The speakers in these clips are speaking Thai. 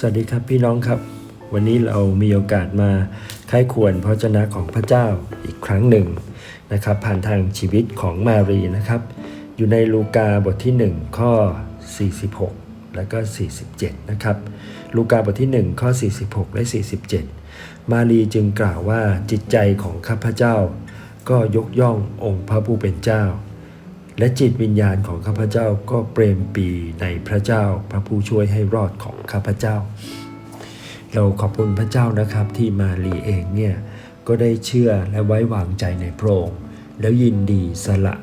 สวัสดีครับพี่น้องครับ วันนี้เรามีโอกาสมาค่ายควรพระเจนะของพระเจ้าอีกครั้งหนึ่งนะครับ ผ่านทางชีวิตของมารีนะครับ อยู่ในลูกาบทที่ 1 ข้อ 46 และก็ 47 นะครับ ลูกาบทที่ 1 ข้อ 46 และ 47 มารีจึงกล่าวว่าจิตใจของข้าพเจ้า ก็ยกย่ององค์พระผู้เป็นเจ้า และจิตวิญญาณของข้าพเจ้าก็เปรมปีในพระเจ้าพระผู้ช่วยให้รอดของข้าพเจ้า เราขอบคุณพระเจ้านะครับที่มารีเองเนี่ยก็ได้เชื่อและไว้วางใจในพระองค์แล้วยินดีสละ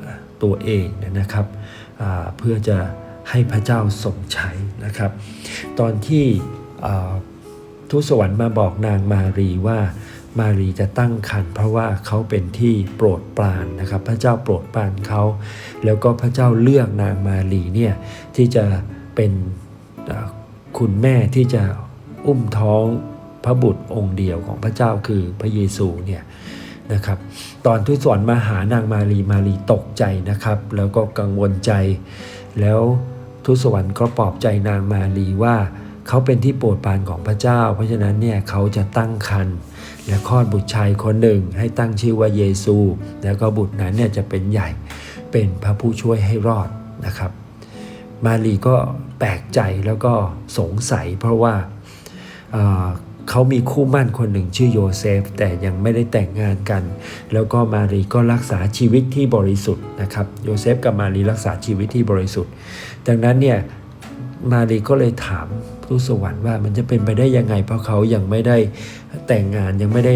ตัวเองนะครับเพื่อจะให้พระเจ้าทรงใช้นะครับ ตอนที่ทูตสวรรค์มาบอกนางมารีว่า มารีจะตั้งครรภ์เพราะว่าเขาเป็นที่โปรดปรานนะครับ พระเจ้าโปรดปรานเขา แล้วก็พระเจ้าเลือกนางมารีเนี่ยที่จะเป็นคุณแม่ที่จะอุ้มท้องพระบุตรองค์เดียวของพระเจ้าคือพระเยซูเนี่ยนะครับ ตอนทูตสวรรค์มาหานางมารีมารีตกใจนะครับ แล้วก็กังวลใจ แล้วทูตสวรรค์ก็ปลอบใจนางมารีว่า เขาเป็นที่โปรดปรานของพระเจ้า เพราะฉะนั้นเนี่ยเขาจะตั้งครรภ์และคลอดบุตรชายคนหนึ่งให้ตั้งชื่อว่าเยซู แล้วก็บุตรนั้นเนี่ยจะเป็นใหญ่เป็นพระผู้ช่วยให้รอดนะครับ มารีก็แปลกใจแล้วก็สงสัย เพราะว่าเเขามีคู่มั่นคนหนึ่งชื่อโยเซฟ แต่ยังไม่ได้แต่งงานกัน แล้วก็มารีก็รักษาชีวิตที่บริสุทธิ์นะครับโยเซฟกับมารีรักษาชีวิตที่บริสุทธิ์ ดังนั้นเนี่ยมารีก็เลยถาม ทูตสวรรค์ว่ามันจะเป็นไปได้ยังไง เพราะเขายังไม่ได้แต่งงานยังไม่ได้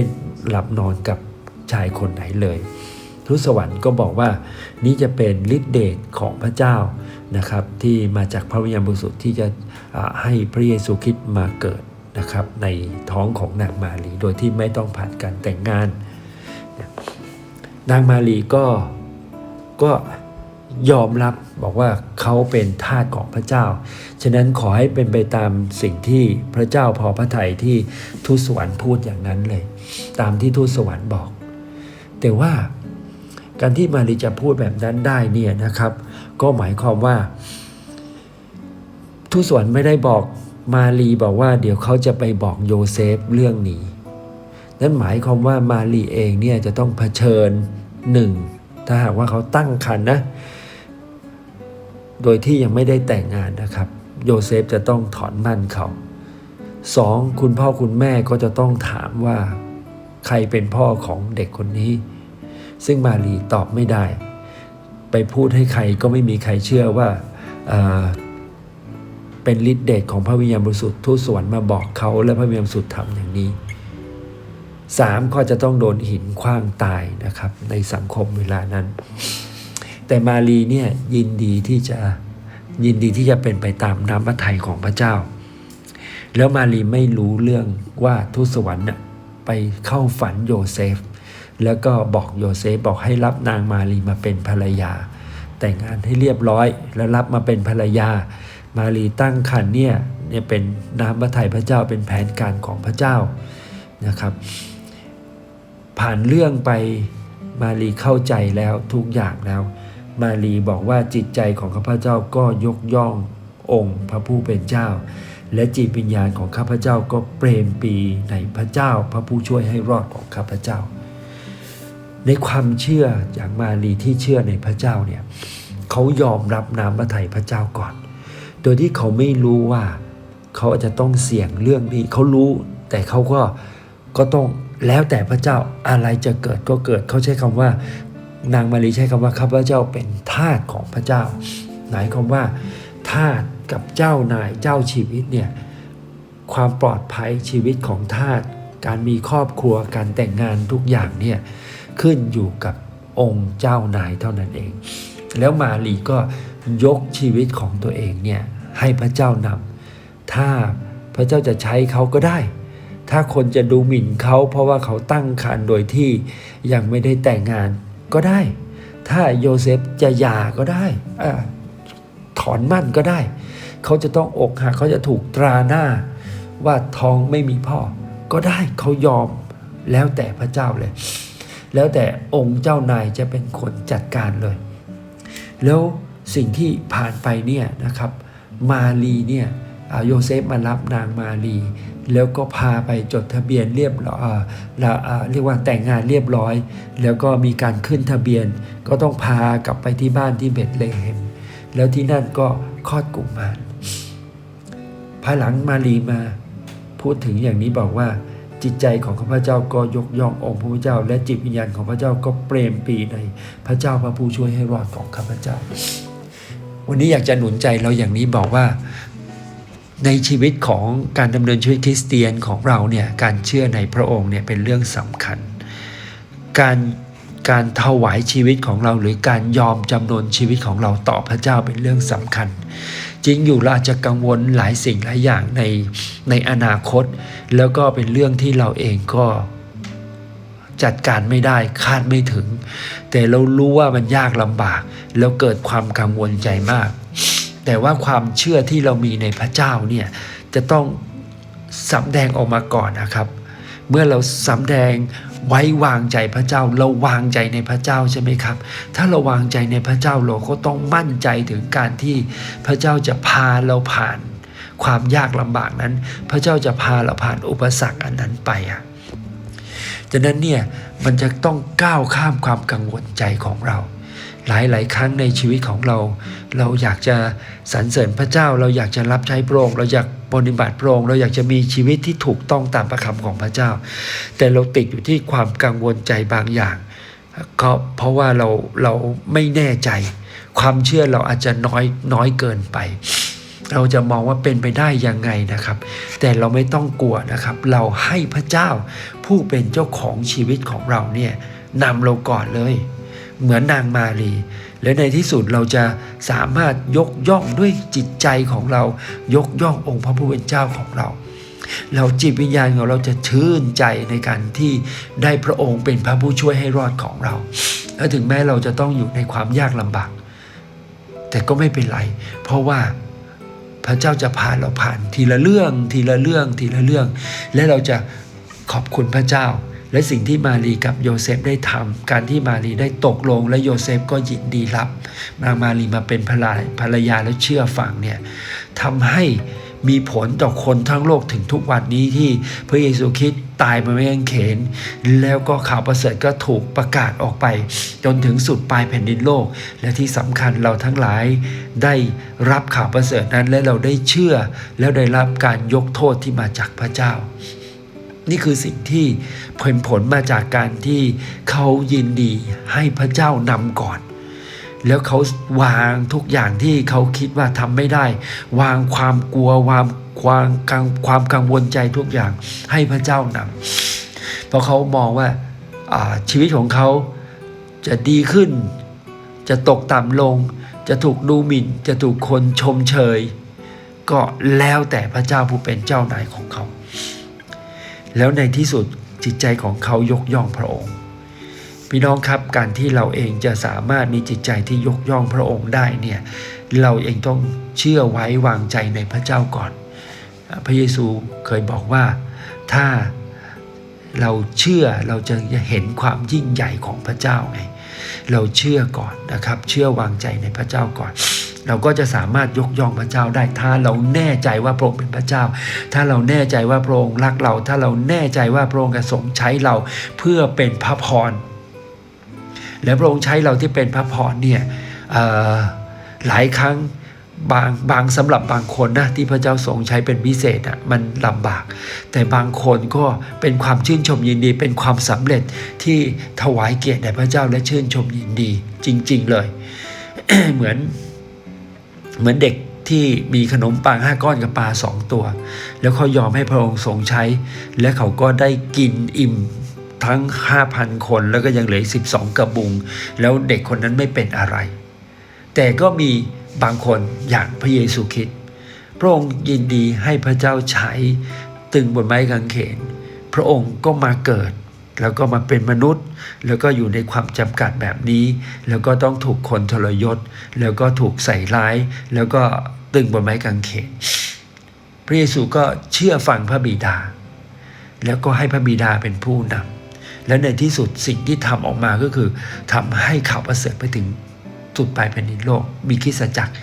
หลับนอนกับชายคนไหนเลยทูตสวรรค์ก็บอกว่านี่จะเป็นฤทธิเดชของพระเจ้านะครับ ที่มาจากพระวิญญาณบริสุทธิ์ที่จะให้พระเยซูคริสต์มาเกิดนะครับ ในท้องของนางมารีโดยที่ไม่ต้องผ่านการแต่งงาน นางมารีก็ก็ ยอมรับบอกว่าเขาเป็นทาสของพระเจ้า ฉะนั้นขอให้เป็นไปตามสิ่งที่พระเจ้าพอพระทัยที่ทูตสวรรค์พูดอย่างนั้นเลย ตามที่ทูตสวรรค์บอก แต่ว่าการที่มารีจะพูดแบบนั้นได้เนี่ยนะครับ ก็หมายความว่า ทูตสวรรค์ไม่ได้บอกมารีบอกว่า เดี๋ยวเขาจะไปบอกโยเซฟเรื่องนี้ นั่นหมายความว่ามารีเองเนี่ยจะต้องเผชิญหนึ่งถ้าหากว่าเขาตั้งครรภ์นะ โดยที่ยังไม่ได้แต่งงานนะครับ โยเซฟจะต้องถอนมั่นเขาสองคุณพ่อคุณแม่ก็จะต้องถามว่า ใครเป็นพ่อของเด็กคนนี้ ซึ่งมารีตอบไม่ได้ ไปพูดให้ใครก็ไม่มีใครเชื่อว่าเเป็นฤทธิ์เดชของพระวิญญาณบริสุทธิ์ทูตสวรรค์มาบอกเขาและพระวิญญาณบริสุทธิ์ทำอย่างนี้สามก็จะต้องโดนหินคว้างตายนะครับ ในสังคมเวลานั้น แต่มารีเนี่ยยินดีที่จะยินดีที่จะเป็นไปตามน้ำพระทัยของพระเจ้า แล้วมารีไม่รู้เรื่องว่าทูตสวรรค์น่ะไปเข้าฝันโยเซฟ แล้วก็บอกโยเซฟบอกให้รับนางมารีมาเป็นภรรยา แต่งงานให้เรียบร้อย แล้วรับมาเป็นภรรยา มารีตั้งครรภ์เนี่ยเนี่ยเป็นน้ำพระทัยพระเจ้าเป็นแผนการของพระเจ้านะครับ ผ่านเรื่องไปมารีเข้าใจแล้วทุกอย่างแล้ว มารีบอกว่าจิตใจของข้าพเจ้าก็ยกย่ององค์พระผู้เป็นเจ้า และจิตวิญญาณของข้าพเจ้าก็เปรมปีในพระเจ้า พระผู้ช่วยให้รอดของข้าพเจ้า ในความเชื่ออย่างมารีที่เชื่อในพระเจ้าเนี่ยเขายอมรับน้ำพระทัยพระเจ้าก่อน โดยที่เขาไม่รู้ว่าเขาอาจจะต้องเสี่ยงเรื่องนี้เขารู้แต่เขาก็ก็ต้องแล้วแต่พระเจ้าอะไรจะเกิดก็เกิดเขาใช้คำว่า นางมารีใช้คำว่าข้าพเจ้าเป็นทาสของพระเจ้า หมายความว่าทาสกับเจ้านายเจ้าชีวิตเนี่ยความปลอดภัยชีวิตของทาสการมีครอบครัวการแต่งงานทุกอย่างเนี่ยขึ้นอยู่กับองค์เจ้านายเท่านั้นเอง แล้วมารีก็ยกชีวิตของตัวเองเนี่ยให้พระเจ้านำถ้าพระเจ้าจะใช้เขาก็ได้ ถ้าคนจะดูหมิ่นเขาเพราะว่าเขาตั้งครรภ์โดยที่ยังไม่ได้แต่งงาน ก็ได้ ถ้าโยเซฟจะหย่าก็ได้อถอนมั่นก็ได้ เขาจะต้องอกหักเขาจะถูกตราหน้า ว่าท้องไม่มีพ่อ ก็ได้เขายอมแล้วแต่พระเจ้าเลย แล้วแต่องค์เจ้านายจะเป็นคนจัดการเลย แล้วสิ่งที่ผ่านไปเนี่ยนะครับ มารีเนี่ย อาโยเซฟมารับนางมารีแล้วก็พาไปจดทะเบียนเรียบร้อยเรียกว่าแต่งงานเรียบร้อย แล้วก็มีการขึ้นทะเบียน ก็ต้องพากลับไปที่บ้านที่เบธเลเฮมแล้วที่นั่นก็คลอดกุมารภายหลังมารีมา พูดถึงอย่างนี้บอกว่าจิตใจของข้าพเจ้าก็ยกย่ององค์พระผู้เจ้า และจิตวิญญาณของพระเจ้าก็เปรมปีในพระเจ้าพระผู้ช่วยให้รอดของข้าพเจ้า วันนี้อยากจะหนุนใจเราอย่างนี้บอกว่า ในชีวิตของการดำเนินชีวิตคริสเตียนของเราเนี่ยการเชื่อในพระองค์เนี่ยเป็นเรื่องสำคัญ การการถวายชีวิตของเราหรือการยอมจำนนชีวิตของเราต่อพระเจ้าเป็นเรื่องสำคัญ จริงอยู่เราอาจจะกังวลหลายสิ่งหลายอย่างในในอนาคต แล้วก็เป็นเรื่องที่เราเองก็จัดการไม่ได้คาดไม่ถึง แต่เรารู้ว่ามันยากลำบาก แล้วเกิดความกังวลใจมาก แต่ว่าความเชื่อที่เรามีในพระเจ้าเนี่ยจะต้องสำแดงออกมาก่อนนะครับ เมื่อเราสำแดงไว้วางใจพระเจ้า เราวางใจในพระเจ้าใช่ไหมครับ ถ้าเราวางใจในพระเจ้าเราก็ต้องมั่นใจถึงการที่พระเจ้าจะพาเราผ่าน ความยากลำบากนั้น พระเจ้าจะพาเราผ่านอุปสรรคอันนั้นไปอะฉะนั้นเนี่ยมันจะต้องก้าวข้ามความกังวลใจของเรา หลายๆ ครั้งในชีวิตของเรา เราอยากจะสรรเสริญพระเจ้า เราอยากจะรับใช้พระองค์เราอยากปฏิบัติพระองค์เราอยากจะมีชีวิตที่ถูกต้องตามประคำของพระเจ้า แต่เราติดอยู่ที่ความกังวลใจบางอย่างก็เพราะว่าเราเราไม่แน่ใจ ความเชื่อเราอาจจะน้อยน้อยเกินไป เราจะมองว่าเป็นไปได้ยังไงนะครับ แต่เราไม่ต้องกลัวนะครับ เราให้พระเจ้าผู้เป็นเจ้าของชีวิตของเราเนี่ยนำเราก่อนเลย เหมือนนางมารีและในที่สุดเราจะสามารถยกย่องด้วยจิตใจของเรา ยกย่ององค์พระผู้เป็นเจ้าของเรา เราจิตวิญญาณของเราจะชื่นใจในการที่ได้พระองค์เป็นพระผู้ช่วยให้รอดของเรา และถึงแม้เราจะต้องอยู่ในความยากลำบาก แต่ก็ไม่เป็นไร เพราะว่าพระเจ้าจะพาเราผ่านทีละเรื่องทีละเรื่องทีละเรื่อง และเราจะขอบคุณพระเจ้า และสิ่งที่มารีกับโยเซฟได้ทำการที่มารีได้ตกลง และโยเซฟก็ยินดีรับนางมารีมาเป็นภรรยาภรรยาแล้วเชื่อฟังเนี่ยทำให้มีผลต่อคนทั้งโลกถึงทุกวันนี้ที่พระเยซูคริสต์ตายบนไม้กางเขน แล้วก็ข่าวประเสริฐก็ถูกประกาศออกไป จนถึงสุดปลายแผ่นดินโลก และที่สำคัญเราทั้งหลายได้รับข่าวประเสริฐนั้นและเราได้เชื่อแล้วได้รับการยกโทษที่มาจากพระเจ้า นี่คือสิ่งที่ผลผลมาจากการที่เขายินดีให้พระเจ้านำก่อน แล้วเขาวางทุกอย่างที่เขาคิดว่าทำไม่ได้ วางความกลัววางความกังความกังวลใจทุกอย่างให้พระเจ้านำเพราะเขามองว่าอ่าชีวิตของเขาจะดีขึ้น จะตกต่ำลง จะถูกดูหมิ่น จะถูกคนชมเชย ก็แล้วแต่พระเจ้าผู้เป็นเจ้านายของเขา แล้วในที่สุดจิตใจของเขายกย่องพระองค์ พี่น้องครับการที่เราเองจะสามารถมีจิตใจที่ยกย่องพระองค์ได้เนี่ยเราเองต้องเชื่อไว้วางใจในพระเจ้าก่อน พระเยซูเคยบอกว่าถ้าเราเชื่อเราจะเห็นความยิ่งใหญ่ของพระเจ้าไง เราเชื่อก่อนนะครับ เชื่อวางใจในพระเจ้าก่อน เราก็จะสามารถยกย่องพระเจ้าได้ ถ้าเราแน่ใจว่าพระองค์เป็นพระเจ้า ถ้าเราแน่ใจว่าพระองค์รักเรา ถ้าเราแน่ใจว่าพระองค์จะทรงใช้เราเพื่อเป็นพระพร และพระองค์ใช้เราที่เป็นพระพรเนี่ยหลายครั้งบางบางสำหรับบางคนนะที่พระเจ้าทรงใช้เป็นพิเศษอะมันลำบาก แต่บางคนก็เป็นความชื่นชมยินดีเป็นความสำเร็จที่ถวายเกียรติแด่พระเจ้าและชื่นชมยินดีจริง ๆ เลย เหมือน เหมือนเด็กที่มีขนมปังห้าก้อนกับปลาสองตัว แล้วเขายอมให้พระองค์ทรงใช้ และเขาก็ได้กินอิ่มทั้ง 5,000 คนแล้วก็ยังเหลือ 12 กระบุง แล้วเด็กคนนั้นไม่เป็นอะไร แต่ก็มีบางคนอย่างพระเยซูคริสต์พระองค์ยินดีให้พระเจ้าใช้ตึงบนไม้กางเขน พระองค์ก็มาเกิด แล้วก็มาเป็นมนุษย์ แล้วก็อยู่ในความจำกัดแบบนี้ แล้วก็ต้องถูกคนทรยศ แล้วก็ถูกใส่ร้าย แล้วก็ตึงบนไม้กางเขนพระเยซูก็เชื่อฟังพระบิดา แล้วก็ให้พระบิดาเป็นผู้นำและในที่สุดสิ่งที่ทำออกมาก็คือทำให้ข่าวประเสริฐไปถึงสุดปลายแผ่นดินโลก มีคริสตจักร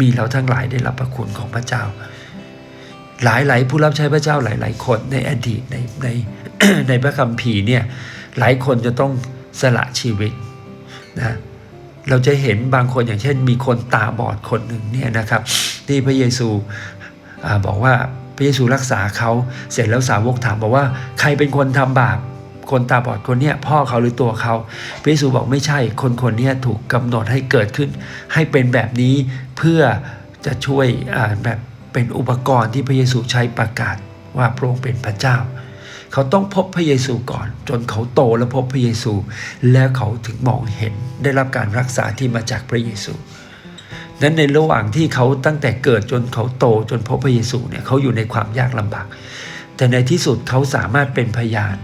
มีเราทั้งหลายได้รับพระคุณของพระเจ้า หลายหลายผู้รับใช้พระเจ้าหลาย ๆ คนในอดีตในใน ในพระคัมภีร์เนี่ยหลายคนจะต้องสละชีวิตนะเราจะเห็นบางคนอย่างเช่น มีคนตาบอดคนหนึ่งเนี่ยนะครับที่พระเยซูอบอกว่าพระเยซูรักษาเขาเสร็จแล้วสาวกถามบอกว่าใครเป็นคนทำบาปคนตาบอดคนเนี้ยพ่อเขาหรือตัวเขาพระเยซูบอกไม่ใช่ คนคนนี้ถูกกำหนดให้เกิดขึ้น ให้เป็นแบบนี้เพื่อจะช่วยแบบเป็นอุปกรณ์ที่พระเยซูใช้ประกาศว่าพระองค์เป็นพระเจ้า เขาต้องพบพระเยซูก่อน จนเขาโตแล้วพบพระเยซู แล้วเขาถึงมองเห็นได้รับการรักษาที่มาจากพระเยซูนั้นในระหว่างที่เขาตั้งแต่เกิดจนเขาโตจนพบพระเยซูเนี่ยเขาอยู่ในความยากลำบาก แต่ในที่สุดเขาสามารถเป็นพยาน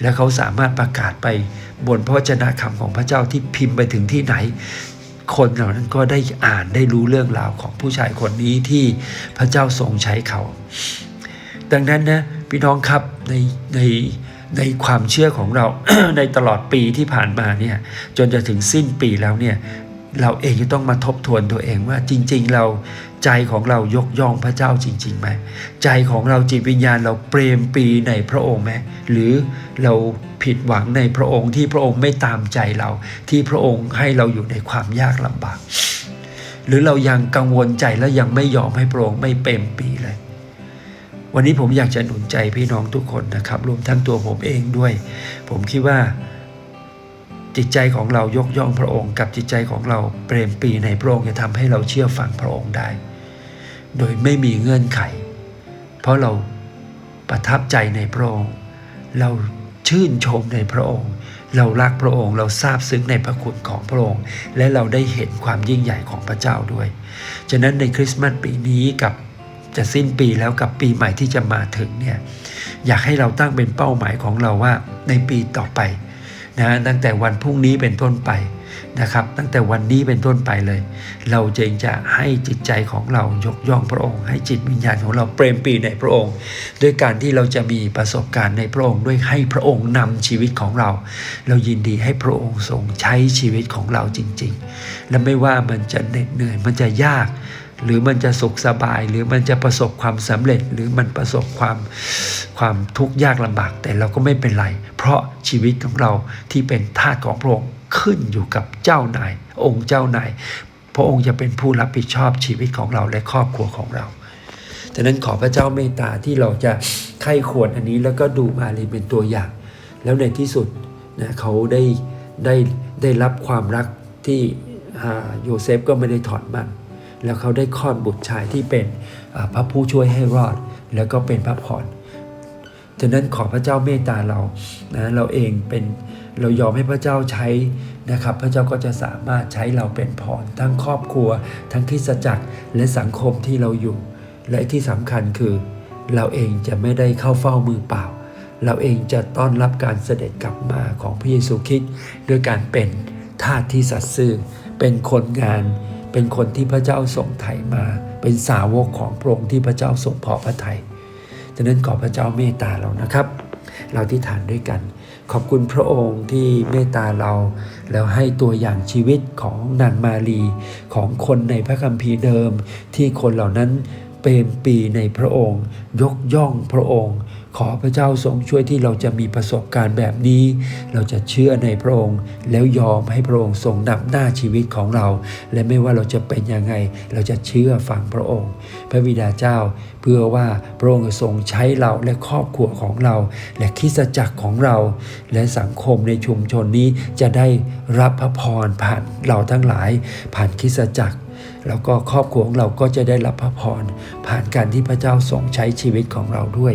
และเขาสามารถประกาศไปบนพระวจนะคำของพระเจ้าที่พิมพ์ไปถึงที่ไหน คนเหล่านั้นก็ได้อ่านได้รู้เรื่องราวของผู้ชายคนนี้ที่พระเจ้าทรงใช้เขา ดังนั้นนะ พี่น้องครับในในในความเชื่อของเราในตลอดปีที่ผ่านมาเนี่ยจนจะถึงสิ้นปีแล้วเนี่ยเราเองจะต้องมาทบทวนตัวเองว่าจริง ๆ เราใจของเรายกย่องพระเจ้าจริงๆไหมใจของเราจิตวิญญาณเราเปรมปีในพระองค์ไหมหรือเราผิดหวังในพระองค์ที่พระองค์ไม่ตามใจเรา ที่พระองค์ให้เราอยู่ในความยากลำบาก หรือเรายังกังวลใจและยังไม่ยอมให้พระองค์ไม่เปรมปีเลย วันนี้ผมอยากจะหนุนใจพี่น้องทุกคนนะครับ รวมทั้งตัวผมเองด้วย ผมคิดว่า จิตใจของเรายกย่องพระองค์ กับจิตใจของเราเปรมปีในพระองค์จะทำให้เราเชื่อฟังพระองค์ได้ โดยไม่มีเงื่อนไข เพราะเราประทับใจในพระองค์ เราชื่นชมในพระองค์ เรารักพระองค์ เราซาบซึ้งในพระคุณของพระองค์ และเราได้เห็นความยิ่งใหญ่ของพระเจ้าด้วย ฉะนั้นในคริสต์มาสปีนี้กับ จะสิ้นปีแล้วกับปีใหม่ที่จะมาถึงเนี่ยอยากให้เราตั้งเป็นเป้าหมายของเราว่าในปีต่อไปนะตั้งแต่วันพรุ่งนี้เป็นต้นไป นะครับ ตั้งแต่วันนี้เป็นต้นไปเลย เราจึงจะให้จิตใจของเรายกย่องพระองค์ ให้จิตวิญญาณของเราเปรมปีในพระองค์ ด้วยการที่เราจะมีประสบการณ์ในพระองค์ด้วยให้พระองค์นำชีวิตของเรา เรายินดีให้พระองค์ทรงใช้ชีวิตของเราจริง ๆ และไม่ว่ามันจะเหน็ดเหนื่อยมันจะยากหรือมันจะสุขสบายหรือมันจะประสบความสำเร็จหรือมันประสบความความทุกข์ยากลำบาก แต่เราก็ไม่เป็นไร เพราะชีวิตของเราที่เป็นทาสของพระองค์ ขึ้นอยู่กับเจ้านาย องค์เจ้านายพระองค์จะเป็นผู้รับผิดชอบชีวิตของเราและครอบครัวของเราฉะนั้นขอพระเจ้าเมตตาที่เราจะไข้ควรอันนี้แล้วก็ดูมารีเป็นตัวอย่าง แล้วในที่สุดนะเขาได้ได้ได้รับความรักที่โยเซฟก็ไม่ได้ถอดมัน แล้วเขาได้คลอดบุตรชายที่เป็นพระผู้ช่วยให้รอด แล้วก็เป็นพระพรฉะนั้นขอพระเจ้าเมตตาเรานะเราเองเป็น เรายอมให้พระเจ้าใช้นะครับ พระเจ้าก็จะสามารถใช้เราเป็นพรทั้งครอบครัว ทั้งคริสตจักรและสังคมที่เราอยู่ และที่สำคัญคือ เราเองจะไม่ได้เข้าเฝ้ามือเปล่า เราเองจะต้อนรับการเสด็จกลับมาของพระเยซูคริสต์ด้วยการเป็นทาสที่สัตย์ซื่อเป็นคนงาน เป็นคนที่พระเจ้าส่งไถ่มา เป็นสาวกของพระองค์ที่พระเจ้าทรงพอพระทัยฉะนั้นขอพระเจ้าเมตตาเรานะครับ เราที่ฐานด้วยกัน ขอบคุณพระองค์ที่เมตตาเรา แล้วให้ตัวอย่างชีวิตของนางมารีของคนในพระคัมภีร์เดิม ที่คนเหล่านั้นเปรมปีในพระองค์ ยกย่องพระองค์ ขอพระเจ้าทรงช่วยที่เราจะมีประสบการณ์แบบนี้ เราจะเชื่อในพระองค์ แล้วยอมให้พระองค์ทรงนำหน้าชีวิตของเรา และไม่ว่าเราจะเป็นยังไง เราจะเชื่อฟังพระองค์ พระบิดาเจ้า เพื่อว่าพระองค์ทรงใช้เราและครอบครัวของเรา และคริสตจักรของเรา และสังคมในชุมชนนี้จะได้รับพระพรผ่านเราทั้งหลาย ผ่านคริสตจักร แล้วก็ครอบครัวของเราก็จะได้รับพระพรผ่านการที่พระเจ้าทรงใช้ชีวิตของเราด้วย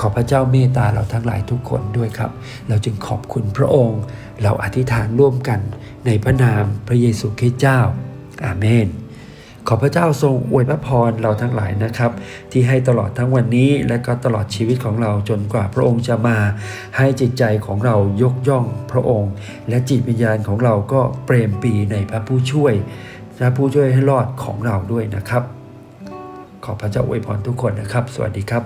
ขอพระเจ้าเมตตาเราทั้งหลายทุกคนด้วยครับ เราจึงขอบคุณพระองค์ เราอธิษฐานร่วมกันในพระนามพระเยซูคริสต์เจ้า อาเมนขอพระเจ้าทรงอวยพระพรเราทั้งหลายนะครับ ที่ให้ตลอดทั้งวันนี้และก็ตลอดชีวิตของเราจนกว่าพระองค์จะมา ให้จิตใจของเรายกย่องพระองค์ และจิตวิญญาณของเราก็เปรมปีในพระผู้ช่วย และผู้ช่วยให้รอดของเราด้วยนะครับ ขอพระเจ้าอวยพรทุกคนนะครับ สวัสดีครับ